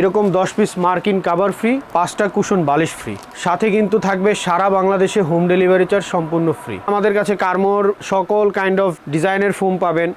এরকম দশ পিস মার্কিন কাভার ফ্রি পাঁচটা কুশন বালিশ ফ্রি সাথে কিন্তু থাকবে সারা বাংলাদেশে হোম ডেলিভারি চার্জ সম্পূর্ণ ফ্রি আমাদের কাছে কার্মোর সকল কাইন্ড অফ ডিজাইনের ফোম পাবেন।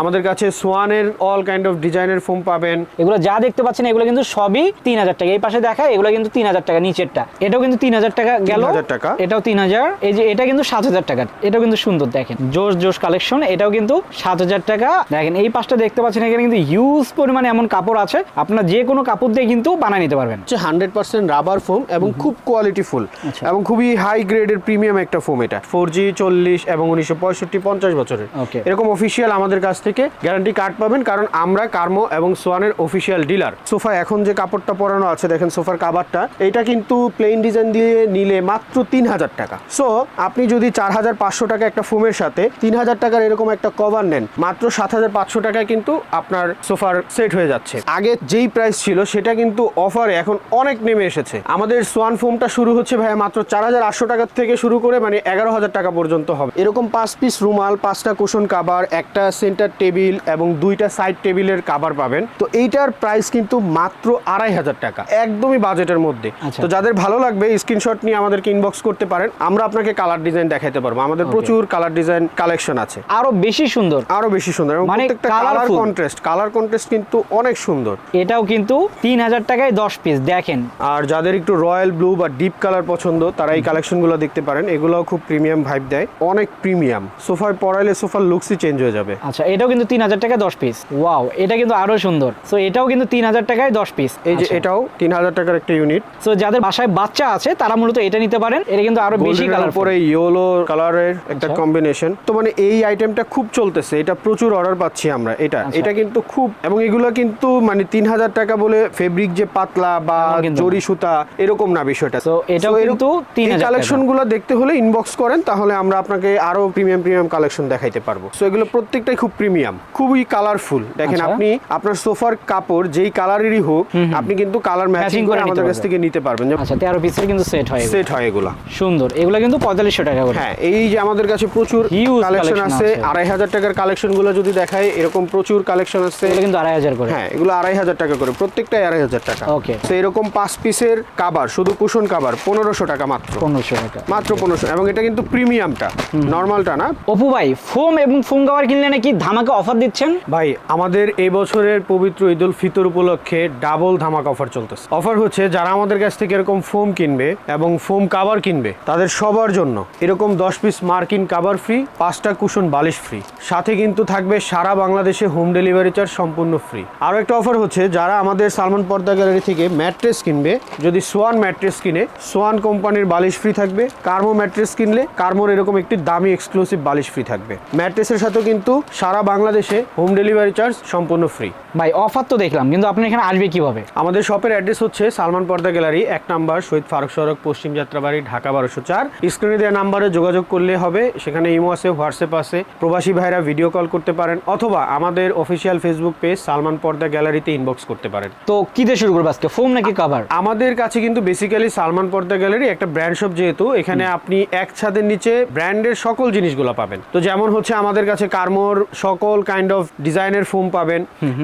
আমাদের কাছে সোয়ানের অল কাইন্ড অফ ডিজাইনের ফোম পাবেন। এগুলো যা দেখতে পাচ্ছেন এগুলো কিন্তু সবই তিন হাজার টাকা। এই পাশে দেখা এগুলো কিন্তু তিন হাজার টাকা নিচেরটা। এটাও কিন্তু তিন হাজার টাকা গেল। হাজার টাকা। এটাও তিন হাজার। এই যে এটা কিন্তু সাত হাজার টাকা। এটাও কিন্তু সুন্দর দেখেন। জোশ জোশ কালেকশন এটাও কিন্তু সাত হাজার টাকা। দেখেন এই পাশটা দেখতে পাচ্ছেন এখানে কিন্তু হিউজ পরিমাণে এমন কাপড় আছে। আপনার যে কোনো কাপড় দিয়ে কিন্তু বানিয়ে নিতে পারবেন। হচ্ছে হান্ড্রেড পার্সেন্ট রাবার ফোম এবং খুব কোয়ালিটিফুল আচ্ছা। এবং খুবই হাই গ্রেডের প্রিমিয়াম একটা ফোম এটা। ফোর জি চল্লিশ এবং উনিশশো পঁয়ষট্টি পঞ্চাশ বছরের. এরকম অফিসিয়াল আমাদের কাছ থেকে গ্যারান্টি কার্ড পাবেন কারণ আমরা কার্মো এবং সোয়ানের অফিসিয়াল ডিলার সোফা এখন যে কাপড়টা পরানো আছে দেখেন সোফার কাভারটা এটা কিন্তু প্লেন ডিজাইন দিয়ে নিলে মাত্র তিন হাজার টাকা। সো আপনি যদি চার হাজার পাঁচশো টাকা একটা ফোমের সাথে তিন হাজার টাকার এরকম একটা কভার নেন মাত্র সাত হাজার পাঁচশো টাকায় কিন্তু আপনার সোফার সেট হয়ে যাচ্ছে। আগে যেই প্রাইস ছিল সেটা কিন্তু অফারে এখন অনেক নেমে এসেছে। আমাদের সোয়ান ফোমটা শুরু হচ্ছে ভাইয়া মাত্র চার হাজার আটশো টাকার থেকে শুরু করে মানে এগারো হাজার টাকা পর্যন্ত হবে। এরকম পাঁচ পিস রুমাল পাঁচটা কুশন কাবার একটা সেন্টার টেবিল এবং দুইটা সাইড টেবিলের কাবার পাবেন। তো এইটার প্রাইস কিন্তু মাত্র আড়াই হাজার টাকা। একদমই বাজেটের মধ্যে। আচ্ছা। তো যাদের ভালো লাগবে স্ক্রিনশট নিয়ে আমাদেরকে ইনবক্স করতে পারেন। আমরা আপনাকে কালার ডিজাইন দেখাতে পারব। আমাদের প্রচুর কালার ডিজাইন কালেকশন আছে। আরও বেশি সুন্দর। আরও বেশি সুন্দর এবং মানে প্রত্যেকটা কালার। কন্ট্রাস্ট কালার কন্ট্রাস্ট কিন্তু অনেক সুন্দর। এটাও কিন্তু তিন হাজার টাকায় দশ পিস দেখেন। আর যাদের একটু রয়্যাল ব্লু বা ডিপ কালার পছন্দ তারা এই কালেকশনগুলো দেখতে পারেন। এগুলোও খুব প্রিমিয়াম ভাইব দেয়। অনেক প্রিমিয়াম। সোফায় পরাইলে সোফার লুকসই চেঞ্জ হয়ে যাবে। আচ্ছা এটাও কিন্তু তিন হাজার টাকায় দশ পিস ওয়াও এটা কিন্তু আরও সুন্দর। সো এটাও কিন্তু তিন হাজার টাকায় দশ পিস এই যে এটাও তিন হাজার টাকার একটা ইউনিট সো যাদের বাসায় বাচ্চা আছে তারা মূলত এটা নিতে পারেন। এটা কিন্তু আরও বেশি কালার পরে ইয়েলো কালারের একটা আচ্ছা। কম্বিনেশন তো মানে এই আইটেমটা খুব চলতেছে। এটা প্রচুর অর্ডার পাচ্ছি আমরা। এটা আচ্ছা। এটা কিন্তু খুব এবং এগুলো কিন্তু মানে তিন হাজার টাকা বলে ফেব্রিক যে পাতলা বা জরি সুতা এরকম না বিষয়টা। So, এটাও কিন্তু 3000 টাকা। কালেকশনগুলো দেখতে হলে ইনবক্স করেন তাহলে আমরা আপনাকে আরও প্রিমিয়াম প্রিমিয়াম কালেকশন দেখাইতে পারব। সো এগুলো প্রত্যেকটাই খুব প্রিমিয়াম খুবই কালারফুল দেখেন আচ্ছা। আপনি আপনার সোফার কাপড় যেই কালারেরই হোক আপনি কিন্তু কালার ম্যাচিং করে আমাদের কাছ থেকে নিতে পারবেন। আচ্ছা তেরো পিসের কিন্তু সেট হয় সেট হয় এগুলা। সুন্দর। এগুলো কিন্তু পঁয়তাল্লিশশো টাকা করে। হ্যাঁ এই যে আমাদের কাছে প্রচুর কালেকশন আছে। আছে। আড়াই হাজার টাকার কালেকশনগুলো যদি দেখায় এরকম প্রচুর কালেকশন আছে। এগুলো কিন্তু আড়াই হাজার করে। হ্যাঁ এগুলো আড়াই হাজার টাকা করে। প্রত্যেকটাই আড়াই হাজার টাকা। Okay. তো এরকম পাঁচ পিসের কাবার শুধু কুশন কাবার পনেরোশো টাকা মাত্র। পনেরোশো টাকা। মাত্র পনেরোশো এবং এটা কিন্তু প্রিমিয়ামটা নর্মালটা না? অপু ভাই ফোম এবং ফোম কাভার কিনলে নাকি ধামাকে অফার দিচ্ছেন? ভাই আমাদের এই বছরের পবিত্র ঈদুল ফিতর উপলক্ষে ডাবল ধামাক অফার চলতেছে। অফার হচ্ছে যারা আমাদের কাছ থেকে এরকম ফোম কিনবে এবং ফোম কাভার কিনবে তাদের সবার জন্য এরকম দশ পিস মার্কিন কাভার ফ্রি পাঁচটা কুশন বালিশ ফ্রি সাথে কিন্তু থাকবে সারা বাংলাদেশে হোম ডেলিভারি চার্জ সম্পূর্ণ ফ্রি আরও একটা অফার হচ্ছে যারা আমাদের সালমান পর্দা গ্যালারি থেকে ম্যাট্রেস কিনবে। যদি সোয়ান ম্যাট্রেস কিনে সোয়ান কোম্পানির বালিশ ফ্রি থাকবে। কার্মো ম্যাট্রেস কিনলে কার্মোর এরকম একটি দামি এক্সক্লুসিভ বালিশ ফ্রি থাকবে। ম্যাট্রেসের সাথে কিন্তু সারা বাংলাদেশে হোম ডেলিভারি চার্জ সম্পূর্ণ ফ্রি ভাই অফার তো দেখলাম কিন্তু আপনি এখানে আসবে কীভাবে? আমাদের শপের অ্যাড্রেস হচ্ছে সালমান পর্দা গ্যালারি এক নাম্বার শহীদ ফারুক সড়ক পশ্চিম যাত্রাবাড়ি ঢাকা বারোশো চার। স্ক্রিনে দেওয়া নাম্বারে যোগাযোগ করলে হবে। সেখানে ইমো আছে হোয়াটসঅ্যাপ আছে। প্রবাসী ভাইরা ভিডিও কল করতে পারেন অথবা আমাদের অফিসিয়াল ফেসবুক পেজ সালমান পর্দা গ্যালারিতে ইনবক্স করতে পারেন। তো কি দিয়ে শুরু করব আজকে? ফোম নাকি কাভার আমাদের কাছে কিন্তু বেসিক্যালি সালমান পর্দা গ্যালারি একটা ব্র্যান্ড শপ যেহেতু এখানে আপনি এক ছাদের নিচে ব্র্যান্ডের সকল জিনিসগুলো পাবেন। তো যেমন হচ্ছে আমাদের কাছে কার্মোর সকল কাইন্ড অফ ডিজাইনের ফোম পাবেন।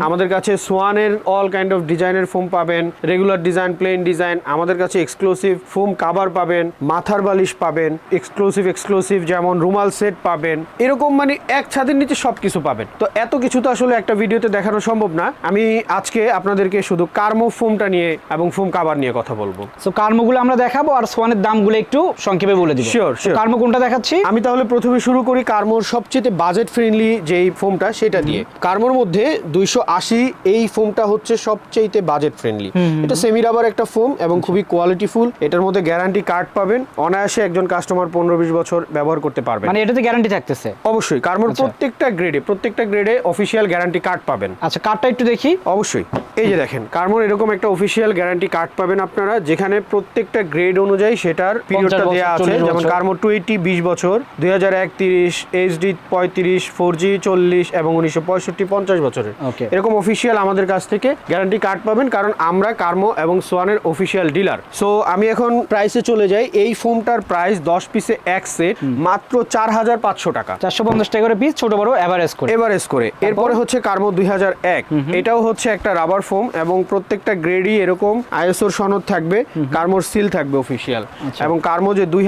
আমাদের কাছে সোয়ানের অল কাইন্ড অফ ডিজাইনের ফোম পাবেন। রেগুলার ডিজাইন প্লেন ডিজাইন আমাদের কাছে এক্সক্লুসিভ ফোম কাভার পাবেন। মাথার বালিশ পাবেন। এক্সক্লুসিভ এক্সক্লুসিভ যেমন রুমাল সেট পাবেন। এরকম মানে এক ছাদের নিচে সব কিছু পাবেন। তো এত কিছু তো আসলে একটা ভিডিওতে দেখানো সম্ভব না। আমি আজকে আপনাদেরকে শুধু কার্মো ফোমটা নিয়ে এবং ফোম কাভার নিয়ে কথা বলব। সো কার্মোগুলো আমরা দেখাবো আর সোয়ানের দামগুলো একটু সংক্ষেপে বলে দিব। শিওর. কার্মো কোনটা দেখাচ্ছি? আমি তাহলে প্রথমে শুরু করি কার্মোর সবচেয়ে বাজেট ফ্রেন্ডলি যেই ফোমটা সেটা দিয়ে। কার্মোর মধ্যে দুইশো আশি এই ফোমটা হচ্ছে সবচেয়ে বাজেট ফ্রেন্ডলি এটা সেমি রাবার একটা ফোম এবং খুবই কোয়ালিটিফুল এটার মধ্যে গ্যারান্টি কার্ড পাবেন। অনায়াসে একজন কাস্টমার পনেরো বিশ বছর ব্যবহার করতে পারবেন। মানে এটাতে গ্যারান্টি থাকতেছে? অবশ্যই। কার্মোর আচ্ছা। প্রত্যেকটা গ্রেডে প্রত্যেকটা গ্রেডে অফিসিয়াল গ্যারান্টি কার্ড পাবেন। আচ্ছা কার্ডটা একটু দেখি। অবশ্যই। এই যে দেখেন কার্মোর এরকম একটা অফিসিয়াল গ্যারান্টি কার্ড পাবেন আপনারা যেখানে প্রত্যেকটা গ্রেড অনুযায়ী সেটার পিরিয়ডটা দেওয়া আছে। যেমন বছর। কার্মো টোয়েন্টি বিশ বছর দুই হাজার এক তিরিশ এইচডি পঁয়ত্রিশ ফোর জি চল্লিশ এবং উনিশশো পঁয়ষট্টি পঞ্চাশ বছরের। এরকম অফিসিয়াল আমাদের কাছ থেকে গ্যারান্টি কার্ড পাবেন কারণ আমরা কার্মো এবং সোয়ানের অফিসিয়াল ডিলার সো আমি এখন প্রাইসে চলে যাই। এই ফোমটার প্রাইস দশ পিসে এক সেট মাত্র চার হাজার পাঁচশো টাকা। চারশো পঞ্চাশ টাকা করে পিস ছোট বড় অ্যাভারেজ করে। এভারেজ করে। এরপরে হচ্ছে কার্মো দুই হাজার এক। এটাও হচ্ছে একটা রাবার ফোম এবং প্রত্যেকটা গ্রেডই এরকম আইএসওর সনদ থাকবে কার্মোর সিল থাকবে অফিসিয়াল আচ্ছা। এবং কার্মো যে দুই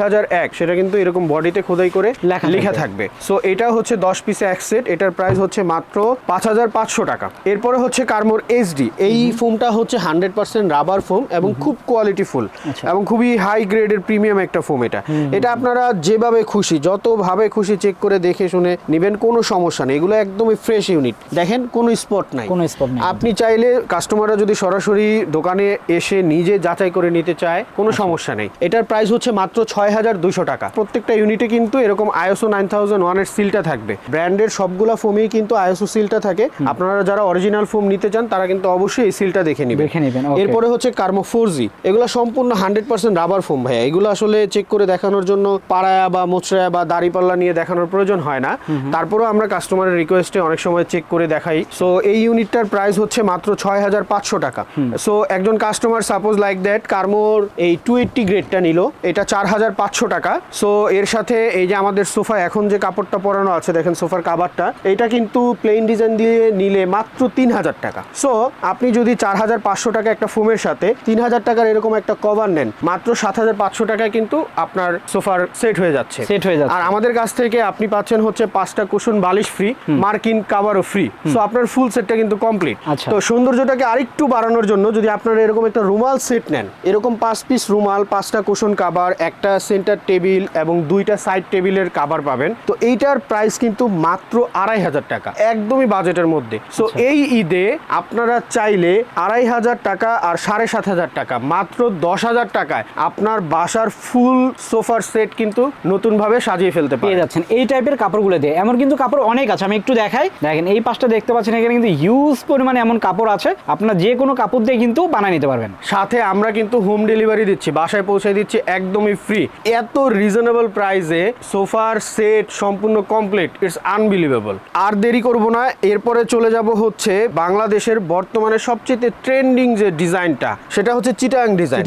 সেটা কিন্তু এরকম বডিতে খোদাই করে লেখা থাকবে। সো এটা হচ্ছে দশ পিসে এক সেট এটার প্রাইস হচ্ছে মাত্র পাঁচ হাজার পাঁচশো টাকা। এরপরে হচ্ছে কার্মোর এইচডি এই ফোমটা হচ্ছে হান্ড্রেড পার্সেন্ট রাবার ফোম এবং খুব কোয়ালিটিফুল আচ্ছা। এবং খুবই হাই গ্রেডের প্রিমিয়াম একটা ফোম এটা। এটা আপনারা যেভাবে খুশি যতভাবে খুশি চেক করে দেখে শুনে নেবেন কোনো সমস্যা নেই। এগুলো একদমই ফ্রেশ ইউনিট দেখেন কোনো স্পট নাই। কোনো spot নেই। আপনি চাইলে কাস্টমাররা যদি সরাসরি দোকানে এসে নিজে যাচাই করে নিতে চায় কোনো আচ্ছা। সমস্যা নেই। এটার প্রাইস হচ্ছে মাত্র ছয় হাজার দুশো টাকা। প্রত্যেকটা ইউনিটে কিন্তু এরকম আইএসও নাইন থাউজেন্ড ওয়ানের সিলটা থাকবে। ব্র্যান্ডের সবগুলা ফোমেই কিন্তু আইএসও সিলটা থাকে। আপনারা যারা অরিজিনাল ফোম নিতে চান তারা কিন্তু অবশ্যই এই সিলটা দেখে নেবেন। দেখে নেবেন, এরপরে হচ্ছে কার্মো ফোর জি এগুলো সম্পূর্ণ হান্ড্রেড পার্সেন্ট রাবার ফোম ভাইয়া। এগুলো আসলে চেক করে দেখানোর জন্য পাড়ায়া বা মোচড়ায়া বা দাড়িপাল্লা নিয়ে দেখানোর প্রয়োজন হয় না। তারপরেও আমরা কাস্টমারের রিকোয়েস্টে অনেক সময় চেক করে দেখাই। সো এই ইউনিটটার প্রাইস হচ্ছে মাত্র ছয় হাজার পাঁচশো টাকা। সো একজন কাস্টমার সাপোজ লাইক দ্যাট কার্মোর এই টু এইটটি গ্রেডটা নিল এটা চার হাজার পাঁচশো টাকা। সো এর সাথে এই যে আমাদের সোফা এখন যে কাপড়টা পরানো আছে দেখেন সোফার কাভারটা এটা কিন্তু প্লেন ডিজাইন দিয়ে নিলে মাত্র তিন হাজার টাকা। সো আপনি যদি চার হাজার পাঁচশো টাকা একটা ফোমের সাথে তিন হাজার টাকার এরকম একটা কভার নেন মাত্র সাত হাজার পাঁচশো টাকায় কিন্তু আপনার সোফার সেট হয়ে যাচ্ছে। সেট হয়ে যাচ্ছে। আর আমাদের কাছ থেকে আপনি পাচ্ছেন হচ্ছে পাঁচটা কুশন বালিশ ফ্রি মার্কিন কাভারও ফ্রি সো আপনার ফুল সেটটা কিন্তু কমপ্লিট আচ্ছা। তো সৌন্দর্যটাকে আরেকটু বাড়ানোর জন্য যদি আপনারা এরকম একটা রুমাল সেট নেন এরকম পাঁচ পিস রুমাল পাঁচটা কুশন কাভার একটা সেন্টার টেবিল এবং দুইটা সাইড টেবিলের কাবার পাবেন। তো এইটার প্রাইস কিন্তু মাত্র আড়াই হাজার টাকা একদমই বাজেটের মধ্যে। সো আচ্ছা। এই ঈদে আপনারা চাইলে আড়াই হাজার টাকা আর সাড়ে সাত হাজার টাকা মাত্র দশ হাজার টাকায় আপনার বাসার ফুল সোফার সেট কিন্তু নতুনভাবে সাজিয়ে ফেলতে পেয়ে যাচ্ছেন। এই টাইপের কাপড়গুলো দিয়ে। এমন কিন্তু কাপড় অনেক আছে আমি একটু দেখাই। দেখেন এই পাশটা দেখতে পাচ্ছেন এখানে কিন্তু হিউজ পরিমাণে এমন কাপড় আছে। আপনার যে কোনো কাপড় দিয়ে কিন্তু বানিয়ে নিতে পারবেন। সাথে আমরা কিন্তু হোম ডেলিভারি দিচ্ছি বাসায় পৌঁছে দিচ্ছি একদমই ফ্রি এত রিজনেবল প্রাইসে সোফার সেট সম্পূর্ণ কমপ্লিট ইটস আনবিলিভেবল আর দেরি করব না এরপরে চলে যাব হচ্ছে বাংলাদেশের বর্তমানে সবচেয়ে ট্রেন্ডিং যে ডিজাইনটা সেটা হচ্ছে চিটাং ডিজাইন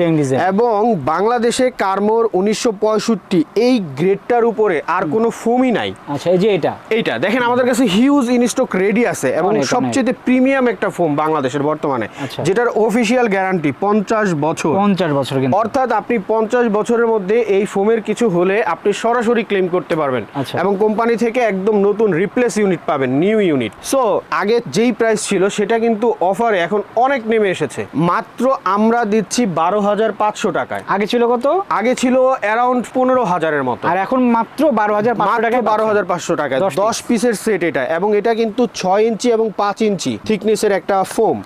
এবং বাংলাদেশে কার্মোর উনিশশো পঁয়ষট্টি এই গ্রেডটার উপরে আর কোনো ফোমই নাই। আচ্ছা এই যে এটা। এইটা দেখেন আমাদের কাছে হিউজ ইনস্টক রেডি আছে এবং। সবচেয়ে প্রিমিয়াম একটা ফোম বাংলাদেশের বর্তমানে। যেটার অফিসিয়াল গ্যারান্টি পঞ্চাশ বছর। পঞ্চাশ বছর কিন্তু। অর্থাৎ আপনি পঞ্চাশ বছরের মধ্যে এই ফোমের কিছু হলে আপনি সরাসরি ক্লেম করতে পারবেন। আচ্ছা। এবং কোম্পানি থেকে একদম নতুন রিপ্লেস ইউনিট পাবেন নিউ ইউনিট সো আগে যেই প্রাইস ছিল সেটা কিন্তু অফারে এখন অনেক নেমে এসেছে। মাত্র আমরা দিচ্ছি বারো হাজার পাঁচশো টাকায়। আগে ছিল কত? আগে ছিল অ্যারাউন্ড পনেরো হাজারের মতো। আর এখন মাত্র বারো হাজার টাকা বারো হাজার পাঁচশো টাকা দশ পিসের সেট এটা। এবং এটা কিন্তু ছয় ইঞ্চি এবং পাঁচ ইঞ্চি থিকনেসের একটা ফোম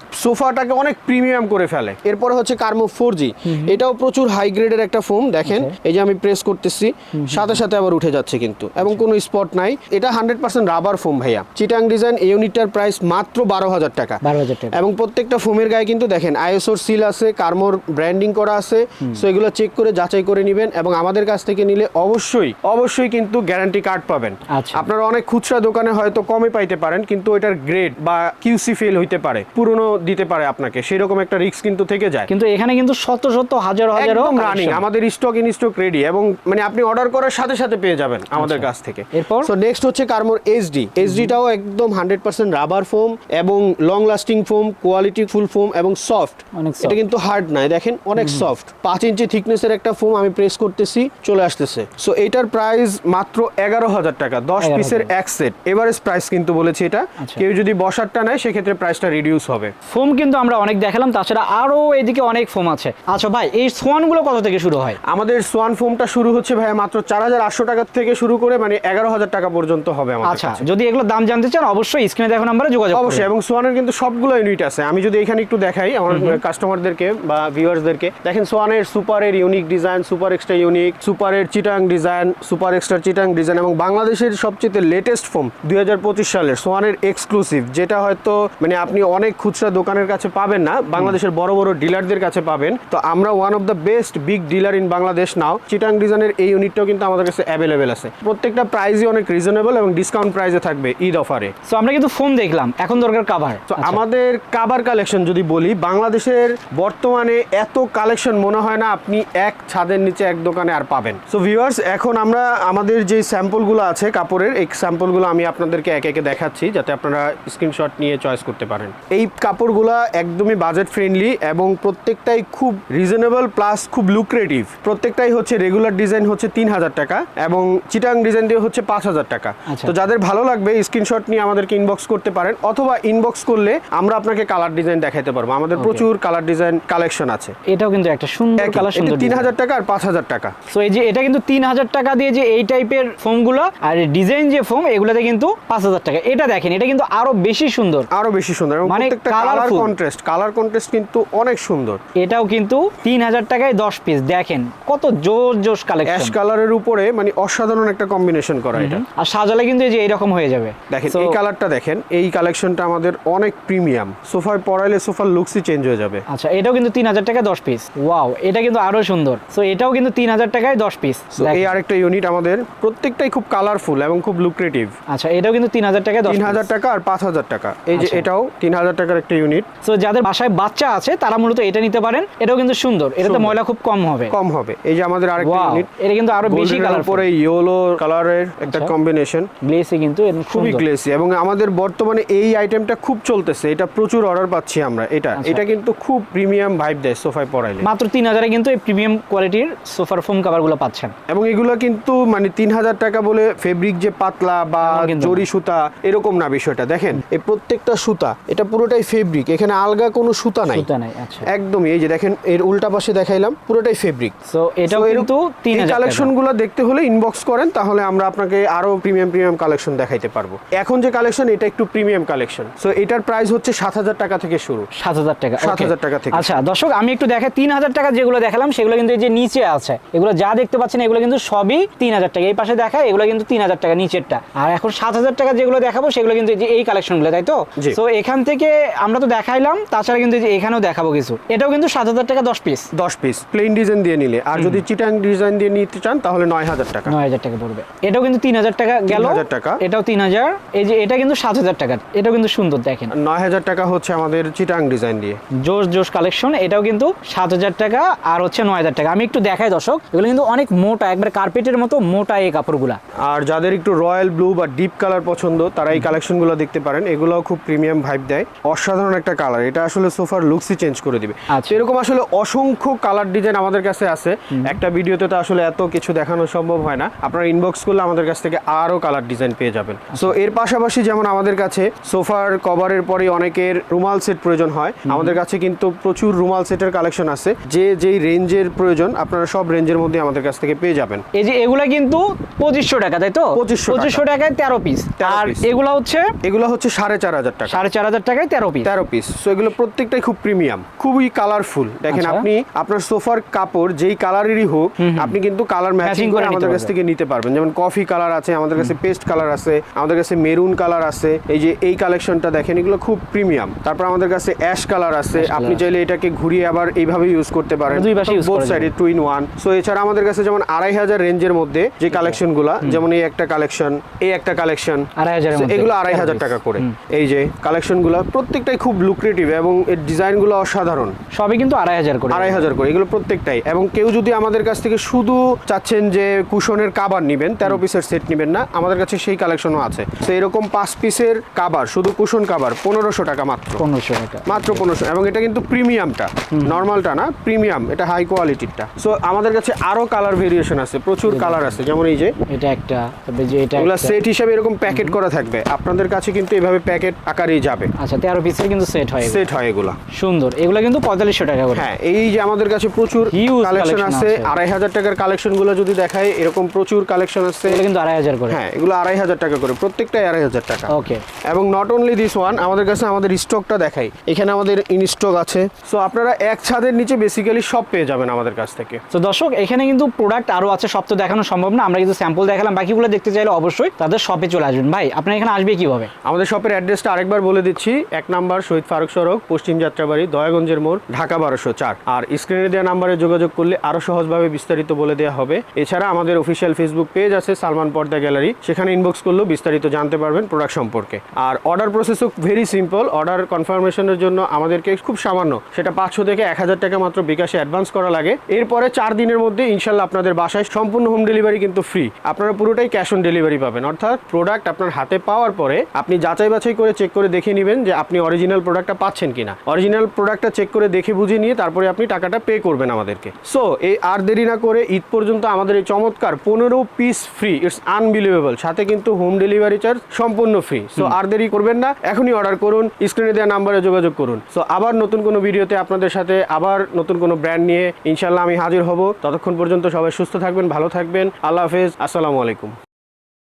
সোফাটাকে অনেক প্রিমিয়াম করে ফেলে। এরপরে হচ্ছে কার্মো ফোর জি এটাও প্রচুর হাই গ্রেডের একটা ফোম দেখেন। আচ্ছা। এই যে আমি প্রেস করতেছি সাথে সাথে আবার উঠে যাচ্ছে কিন্তু। এবং কোনো স্পট নাই। এটা হান্ড্রেড পার্সেন্ট রাবার ফোম ভাইয়া। চিটাং ডিজাইন এই ইউনিটটার প্রাইস মাত্র বারো হাজার টাকা। বারো হাজার টাকা। এবং প্রত্যেকটা ফোমের গায়ে কিন্তু দেখেন আইএসওর সিল আছে কার্মোর ব্র্যান্ডিং করা আছে। সো এগুলো চেক করে যাচাই করে নেবেন এবং আমাদের কাছ থেকে নিলে অবশ্যই অবশ্যই কিন্তু গ্যারান্টি কার্ড পাবেন। আচ্ছা। আপনারা অনেক খুচরা দোকানে হয়তো কমে পাইতে পারেন কিন্তু এটার গ্রেড বা কিউসি ফেল হইতে পারে পুরনো দিতে পারে আপনাকে সেরকম একটা রিস্ক কিন্তু থেকে যায়। কিন্তু এখানে কিন্তু শত শত হাজার একদম রানিং আমাদের স্টক ইন স্টক রেডি এবং মানে আপনি অর্ডার করার সাথে সাথে পেয়ে যাবেন আমাদের আচ্ছা। কাছ থেকে। এরপর? সো নেক্সট হচ্ছে কার্মোর এইচডি এইচডিটাও একদম হান্ড্রেড পার্সেন্ট রাবার ফোম এবং long lasting foam quality full foam এবং সফট এটা কিন্তু হার্ড নাই দেখেন অনেক সফট পাঁচ ইঞ্চি থিকনেসের একটা ফোম আমি প্রেস করতেছি চলে আসতেছে। সো এটার প্রাইস মাত্র এগারো হাজার টাকা দশ 11,000 পিসের এক সেট এভারেজ প্রাইস কিন্তু বলেছি এটা। আচ্ছা। কেউ যদি বসারটা নেয় সেক্ষেত্রে প্রাইসটা রিডিউস হবে। ফোম কিন্তু আমরা অনেক দেখালাম তাছাড়া আরও এদিকে অনেক ফোম আছে। আচ্ছা ভাই এই সোয়ানগুলো কত থেকে শুরু হয়? আমাদের সোয়ান ফোমটা শুরু হচ্ছে ভাই মাত্র চার হাজার আটশো টাকা থেকে শুরু করে মানে এগারো হাজার টাকা পর্যন্ত হবে আমাদের আচ্ছা যদি এগুলো দাম জানতে চান অবশ্যই স্ক্রিনে দেখো নাম্বারে যোগাযোগ অবশ্যই এবং সোয়ানের কিন্তু সবগুলো ইউনিট আছে। আমি যদি এখানে একটু দেখাই আমার কাস্টমারদেরকে বা ভিউয়ার্সদেরকে দেখেন সোয়ানের সুপারের unique design super extra unique সুপারের চিটাং ডিজাইন সুপার এক্সট্রা চিটাং ডিজাইন এবং বাংলাদেশের সবচেয়ে লেটেস্ট ফোম দুই হাজার পঁচিশ সালের সোয়ানের এক্সক্লুসিভ যেটা হয়তো মানে আপনি অনেক খুচরা দোকানের কাছে পাবেন না বাংলাদেশের বড় বড় ডিলারদের কাছে পাবেন। তো আমরা one of the best big dealer in Bangladesh now Chittagong ডিজাইনের এই ইউনিটটাও কিন্তু আমাদের কাছে অ্যাভেলেবেল আছে। প্রত্যেকটা প্রাইসই অনেক রিজনেবল এবং ডিসকাউন্ট প্রাইসে থাকবে ঈদ অফারে তো আমরা কিন্তু ফোন দেখলাম। এখন দরকার কাভার তো আমাদের কাবার কালেকশন যদি বলি বাংলাদেশের বর্তমানে এত কালেকশন মনে হয় না আপনি এক ছাদের নিচে এক দোকানে আর পাবেন। সো ভিউয়ার্স এখন আমরা আমাদের যে স্যাম্পলগুলো আছে কাপড়ের এই স্যাম্পলগুলো আমি আপনাদেরকে একে একে দেখাচ্ছি যাতে আপনারা স্ক্রিনশট নিয়ে চয়েস করতে পারেন। এই কাপড়গুলা একদমই বাজেট ফ্রেন্ডলি এবং প্রত্যেকটাই খুব রিজনেবল প্লাস খুব লুক্রেটিভ প্রত্যেকটাই হচ্ছে রেগুলার ডিজাইন হচ্ছে তিন হাজার টাকা এবং চিটাং ডিজাইন দিয়ে হচ্ছে পাঁচ হাজার টাকা। আচ্ছা। তো যাদের ভালো লাগবে স্ক্রিনশট নিয়ে আমাদেরকে ইনবক্স করতে পারেন অথবা ইনবক্স করলে আমরা আপনাকে কালার ডিজাইন দেখাতে পারব। আমাদের প্রচুর কালার ডিজাইন কালেকশন আছে। এটাও কিন্তু একটা সুন্দর কালার সুন্দর তিন হাজার টাকা আর পাঁচ হাজার টাকা। সো এই যে এটা কিন্তু তিন হাজার টাকা দিয়ে যে এই টাইপের ফোমগুলো আর ডিজাইন যে ফোম এগুলোতে কিন্তু পাঁচ হাজার টাকা। এটা দেখেন এটা কিন্তু আরও বেশি সুন্দর। আরও বেশি সুন্দর মানে কালার। কন্ট্রাস্ট কালার কন্ট্রাস্ট কিন্তু অনেক সুন্দর। এটাও কিন্তু তিন হাজার টাকায় দশ পিস দেখেন কত জোর জোশ অ্যাশ কালেকশন কালারের উপরে মানে অসাধারণ একটা কম্বিনেশন করা এটা। আর সাজালে কিন্তু এই যে এইরকম হয়ে যাবে। দেখেন এই কালারটা দেখেন এই কালেকশনটা আমাদের অনেক প্রিমিয়াম সোফায় পরাইলে সোফার লুকসই চেঞ্জ হয়ে যাবে। আচ্ছা এটাও কিন্তু তিন হাজার টাকায় দশ পিস ওয়াও এটা কিন্তু আরও সুন্দর। সো এটাও কিন্তু তিন হাজার টাকায় দশ পিস এই আরেকটা ইউনিট আমাদের প্রত্যেকটাই খুব কালারফুল এবং খুব লুক্রেটিভ আচ্ছা এটাও কিন্তু তিন হাজার টাকায় তিন হাজার টাকা আর পাঁচ হাজার টাকা। এই যে আচ্ছা। এটাও তিন হাজার টাকার একটা ইউনিট সো যাদের বাসায় বাচ্চা আছে তারা মূলত এটা নিতে পারেন। এটাও কিন্তু সুন্দর। এটাতে। ময়লা খুব কম হবে। কম হবে। এই যে আমাদের আরেকটা ইউনিট এটা কিন্তু আরও বেশি কালার পরে ইয়েলো কালারের একটা আচ্ছা। কম্বিনেশন গ্লেসি কিন্তু খুবই গ্লেসি এবং আমাদের বর্তমানে এই আইটেমটা খুব চলতেছে। এটা প্রচুর অর্ডার পাচ্ছি আমরা। এটা আচ্ছা। এটা কিন্তু খুব প্রিমিয়াম ভাইব দেয় সোফায় পরাইলে। মাত্র তিন হাজারে কিন্তু এই প্রিমিয়াম কোয়ালিটির সোফার ফোম কাভারগুলো পাচ্ছেন। এবং এগুলো কিন্তু মানে তিন হাজার টাকা বলে ফেব্রিক যে পাতলা বা জরি সুতা এরকম না বিষয়টা। দেখেন এই প্রত্যেকটা সুতা এটা পুরোটাই ফেব্রিক এখানে আলগা কোনো সুতা নাই। সুতা নাই আচ্ছা। একদমই এই যে দেখেন এর উল্টা পাশে দেখাইলাম পুরোটাই ফেব্রিক সো এটাও কিন্তু তিন এই হাজার কালেকশনগুলো দেখতে হলে ইনবক্স করেন তাহলে আমরা আপনাকে আরও প্রিমিয়াম প্রিমিয়াম কালেকশন দেখাইতে পারব। এখন যে কালেকশন এটা একটু প্রিমিয়াম কালেকশন সো এটার প্রাইস হচ্ছে সাত হাজার টাকা থেকে শুরু। সাত হাজার টাকা 7,000 okay. টাকা থেকে। আচ্ছা দর্শক আমি একটু দেখে তিন হাজার টাকা যেগুলো দেখালাম সেগুলো কিন্তু এই যে নিচে আছে। এগুলো যা দেখতে পাচ্ছেন এগুলো কিন্তু সবই তিন হাজার টাকা। এই পাশে দেখা এগুলো কিন্তু তিন হাজার টাকা নিচেরটা। আর এখন সাত হাজার টাকা যেগুলো দেখাবো সেগুলো কিন্তু এই যে এই কালেকশনগুলো তাই তো। তো এখান থেকে আমরা তো দেখাইলাম তাছাড়া কিন্তু এখানেও দেখাবো কিছু। এটাও কিন্তু সাত হাজার টাকা দশ পিস দশ পিস প্লেন ডিজাইন দিয়ে নিলে। আর যদি চিটাং ডিজাইন দিয়ে নিতে চান তাহলে নয় হাজার টাকা। নয় হাজার টাকা পড়বে। এটাও কিন্তু তিন হাজার টাকা গেল। 3,000 টাকা। এটাও তিন হাজার। এই যে এটা কিন্তু সাত হাজার টাকা। এটাও কিন্তু সুন্দর দেখেন। নয় হাজার টাকা হচ্ছে আমাদের চিটাং ডিজাইন দিয়ে। জোশ জোশ কালেকশন এটাও কিন্তু সাত হাজার টাকা আর হচ্ছে নয় হাজার টাকা। আমি একটু দেখাই দর্শক এগুলো কিন্তু অনেক মোটা একবার কার্পেটের মতো মোটা এই কাপড়গুলা। আর যাদের একটু রয়্যাল ব্লু বা ডিপ কালার পছন্দ তারা এই কালেকশনগুলো দেখতে পারেন। এগুলোও খুব প্রিমিয়াম ভাইব দেয়। অসাধারণ একটা কালার এটা আসলে সোফার লুকসই চেঞ্জ করে দিবে। আচ্ছা। এরকম আসলে অসংখ্য কালার ডিজাইন আমাদের কাছে আছে। একটা ভিডিওতে তো আসলে এত কিছু দেখানো সম্ভব হয় না। আপনারা ইনবক্স করলে আমাদের কাছ থেকে আরও কালার ডিজাইন পেয়ে যাবেন। সো এর পাশাপাশি যেমন আমাদের কাছে সোফার কভারের পরে অনেকের রুমাল সেট প্রয়োজন হয়। আমাদের কাছে কিন্তু প্রচুর রুমাল সেটের কালেকশন আছে। যে যেই রেঞ্জের প্রয়োজন আপনারা সব রেঞ্জের মধ্যে আমাদের কাছ থেকে পেয়ে যাবেন। এই যে এগুলা কিন্তু পঁচিশশো টাকা তাই তো? 2500 পঁচিশশো টাকায় তেরো পিস 13 আর। এগুলা হচ্ছে এগুলো হচ্ছে সাড়ে চার হাজার টাকা। সাড়ে চার হাজার টাকায় তেরো পিস তেরো পিস সো এগুলো প্রত্যেকটাই খুব প্রিমিয়াম খুবই কালারফুল দেখেন আচ্ছা। আপনি আপনার সোফার কাপড় যেই কালারেরই হোক আপনি কিন্তু কালার ম্যাচিং করে আমাদের কাছ থেকে নিতে পারবেন। যেমন কফি কালার আছে আমাদের কাছে পেস্ট কালার আছে আমাদের কাছে মেরুন কালার আছে এই যে এই কালেকশনটা দেখেন এগুলো খুব প্রিমিয়াম তারপর আমাদের কাছে অ্যাশ কালার আছে আপনি চাইলে এটাকে ঘুরিয়ে আবার এইভাবে ইউজ করতে পারেন। দুই পাশে use বোথ সাইডে টু ইন ওয়ান সো এছাড়া আমাদের কাছে যেমন আড়াই হাজার রেঞ্জের মধ্যে যে কালেকশনগুলো যেমন এই একটা কালেকশন এই একটা কালেকশন আড়াই মধ্যে। এগুলো আড়াই হাজার টাকা করে। এই যে কালেকশনগুলো প্রত্যেকটাই খুব লুক্রেটিভ এবং এর ডিজাইনগুলো অসাধারণ। সবই কিন্তু আড়াই হাজার করে। আড়াই হাজার করে এগুলো প্রত্যেকটাই। এবং কেউ যদি আমাদের কাছ থেকে শুধু চাচ্ছেন যে কুশনের কাবার নেবেন তেরো পিসের সেট নেবেন না আমাদের কাছে সেই কালেকশনও আছে। তো এরকম পাঁচ পিসের কাবার শুধু কুশন কাবার পনেরোশো টাকা মাত্র। পনেরোশো টাকা। মাত্র পনেরোশো এবং এটা কিন্তু প্রিমিয়ামটা নর্মালটা না প্রিমিয়াম এটা হাই কোয়ালিটিরটা সো আমাদের কাছে আরও কালার ভেরিয়েশন আছে প্রচুর কালার আছে যেমন এই যে। এটা একটা তারপরে যে এটা এগুলো সেট হিসাবে এরকম প্যাকেট করা থাকবে। আপনাদের কাছে কিন্তু এভাবে প্যাকেট আকারেই যাবে। আচ্ছা তেরো পিসের কিন্তু সেট হয়। এগুলো। সেট হয় এগুলো। সুন্দর। এগুলো কিন্তু পঁয়তাল্লিশশো টাকা করে। হ্যাঁ এই যে আমাদের কাছে প্রচুর কালেকশন আছে। আড়াই হাজার টাকার কালেকশনগুলো যদি দেখায় এরকম প্রচুর কালেকশন আছে। এগুলো কিন্তু আড়াই হাজার করে। হ্যাঁ এগুলো আড়াই হাজার টাকা করে প্রত্যেকটাই আড়াই হাজার টাকা। ওকে এবং নট অনলি দিস ওয়ান আমাদের কাছে আমাদের স্টকটা দেখাই। এখানে আমাদের ইন স্টক আছে। সো আপনারা এক ছাদের নিচে বেসিক্যালি সব পেয়ে যাবেন আমাদের কাছ থেকে। তো দর্শক এখানে কিন্তু প্রোডাক্ট আরও আছে সব তো দেখানো সম্ভব না। আমরা কিন্তু স্যাম্পল দেখালাম বাকিগুলো দেখতে চাইলে অবশ্যই তাদের শপে চলে আসবেন। ভাই আপনার এখানে আসবে কীভাবে? আমাদের শপের অ্যাড্রেসটা আরেকবার বলে দিচ্ছি। এক নাম্বার শহীদ ফারুক সড়ক পশ্চিম যাত্রাবাড়ি, দয়াগঞ্জের মোড়, ঢাকা বারোশো চার। আর স্ক্রিনে দেওয়া নাম্বারে যোগাযোগ করলে আরও সহজভাবে বিস্তারিত বলে দেওয়া হবে। এছাড়া আমাদের অফিসিয়াল ফেসবুক পেজ আছে, সালমান পর্দা গ্যালারি। সেখানে ইনবক্স করলেও বিস্তারিত জানতে পারবেন প্রোডাক্ট সম্পর্কে। আর অর্ডার প্রসেসও ভেরি সিম্পল অর্ডার কনফার্মেশনের জন্য আমাদেরকে খুব সামান্য, সেটা পাঁচশো থেকে এক হাজার টাকা মাত্র বিকাশে অ্যাডভান্স করা লাগে। এরপরে চার দিনের মধ্যে ইনশাল্লাহ আপনাদের বাসায় সম্পূর্ণ হোম ডেলিভারি কিন্তু ফ্রি আপনারা পুরোটাই ক্যাশ অন ডেলিভারি পাবেন। অর্থাৎ প্রোডাক্ট আপনার হাতে পাওয়ার পরে আপনি যাচাই বাছাই করে চেক করে দেখে নেবেন যে আপনি অরিজিনাল প্রোডাক্টটা পাচ্ছেন কিনা। অরিজিনাল প্রোডাক্টটা চেক করে দেখে বুঝে নিয়ে তারপরে আপনি টাকাটা পে করবেন আমাদেরকে। সো এই আর দেরি না করে ঈদ পর্যন্ত আমাদের এই চমৎকার পনেরো পিস ফ্রি ইটস আনবিলিভেবল সাথে কিন্তু হোম ডেলিভারি চার্জ সম্পূর্ণ ফ্রি সো আর দেরি করবেন না এখনই অর্ডার করুন স্ক্রিনে দেওয়া নাম্বারে যোগাযোগ করুন। সো আবার নতুন কোনো ভিডিওতে আপনাদের সাথে আবার নতুন কোনো ব্র্যান্ড নিয়ে ইনশাল্লাহ আমি হাজির হব। ততক্ষণ পর্যন্ত সবাই সুস্থ থাকবেন ভালো থাকবেন। আল্লাহ হাফেজ আসসালামু আলাইকুম।